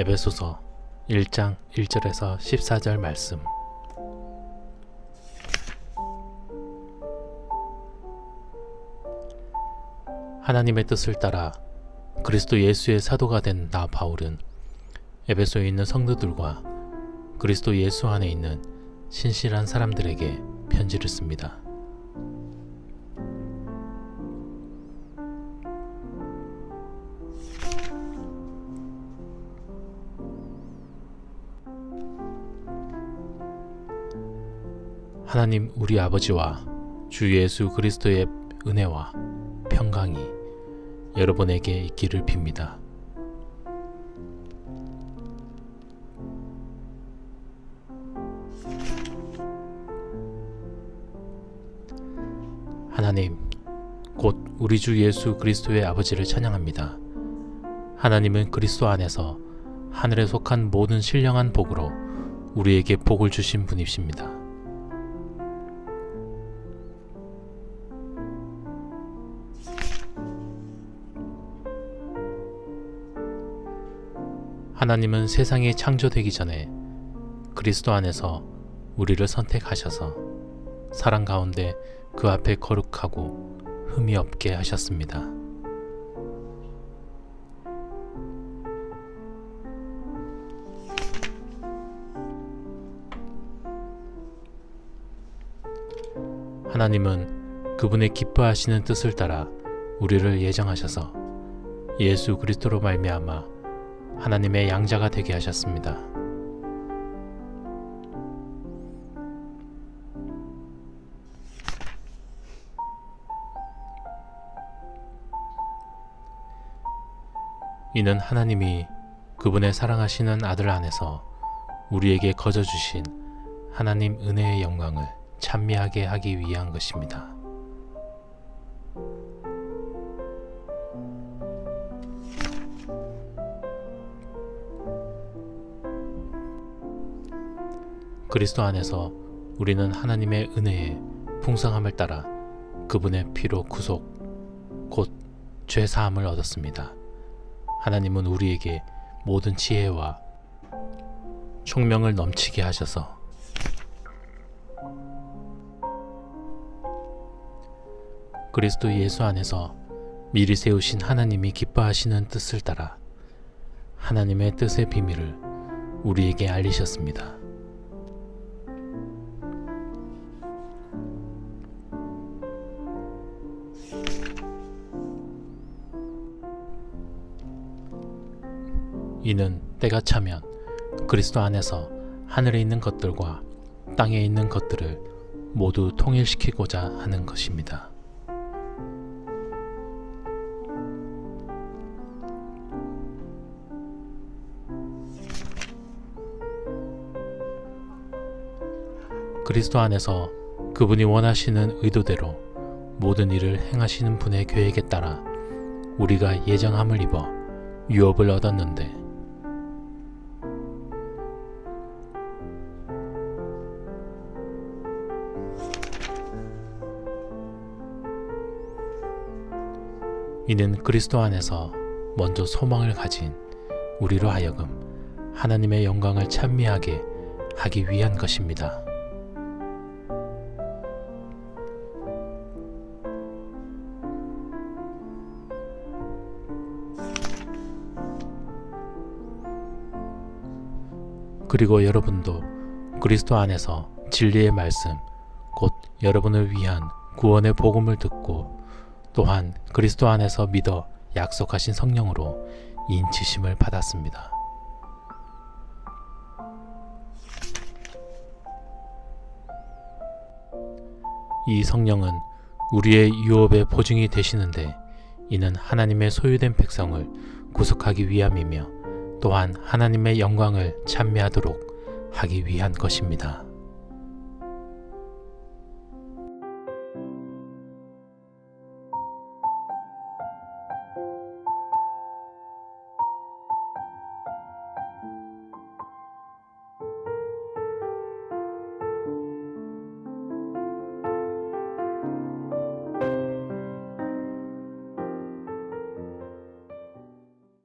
에베소서 1장 1절에서 14절 말씀 하나님의 뜻을 따라 그리스도 예수의 사도가 된 나 바울은 에베소에 있는 성도들과 그리스도 예수 안에 있는 신실한 사람들에게 편지를 씁니다. 하나님 우리 아버지와 주 예수 그리스도의 은혜와 평강이 여러분에게 있기를 빕니다. 하나님, 곧 우리 주 예수 그리스도의 아버지를 찬양합니다. 하나님은 그리스도 안에서 하늘에 속한 모든 신령한 복으로 우리에게 복을 주신 분이십니다. 하나님은 세상이 창조되기 전에 그리스도 안에서 우리를 선택하셔서 사랑 가운데 그 앞에 거룩하고 흠이 없게 하셨습니다. 하나님은 그분의 기뻐하시는 뜻을 따라 우리를 예정하셔서 예수 그리스도로 말미암아 하나님의 양자가 되게 하셨습니다. 이는 하나님이 그분의 사랑하시는 아들 안에서 우리에게 거저 주신 하나님 은혜의 영광을 찬미하게 하기 위한 것입니다. 그리스도 안에서 우리는 하나님의 은혜의 풍성함을 따라 그분의 피로 구속, 곧 죄사함을 얻었습니다. 하나님은 우리에게 모든 지혜와 총명을 넘치게 하셔서 그리스도 예수 안에서 미리 세우신 하나님이 기뻐하시는 뜻을 따라 하나님의 뜻의 비밀을 우리에게 알리셨습니다. 이는 때가 차면 그리스도 안에서 하늘에 있는 것들과 땅에 있는 것들을 모두 통일시키고자 하는 것입니다. 그리스도 안에서 그분이 원하시는 의도대로 모든 일을 행하시는 분의 계획에 따라 우리가 예정함을 입어 유업을 얻었는데 이는 그리스도 안에서 먼저 소망을 가진 우리로 하여금 하나님의 영광을 찬미하게 하기 위한 것입니다. 그리고 여러분도 그리스도 안에서 진리의 말씀, 곧 여러분을 위한 구원의 복음을 듣고 또한 그리스도 안에서 믿어 약속하신 성령으로 인치심을 받았습니다. 이 성령은 우리의 유업의 보증이 되시는데 이는 하나님의 소유된 백성을 구속하기 위함이며 또한 하나님의 영광을 찬미하도록 하기 위한 것입니다.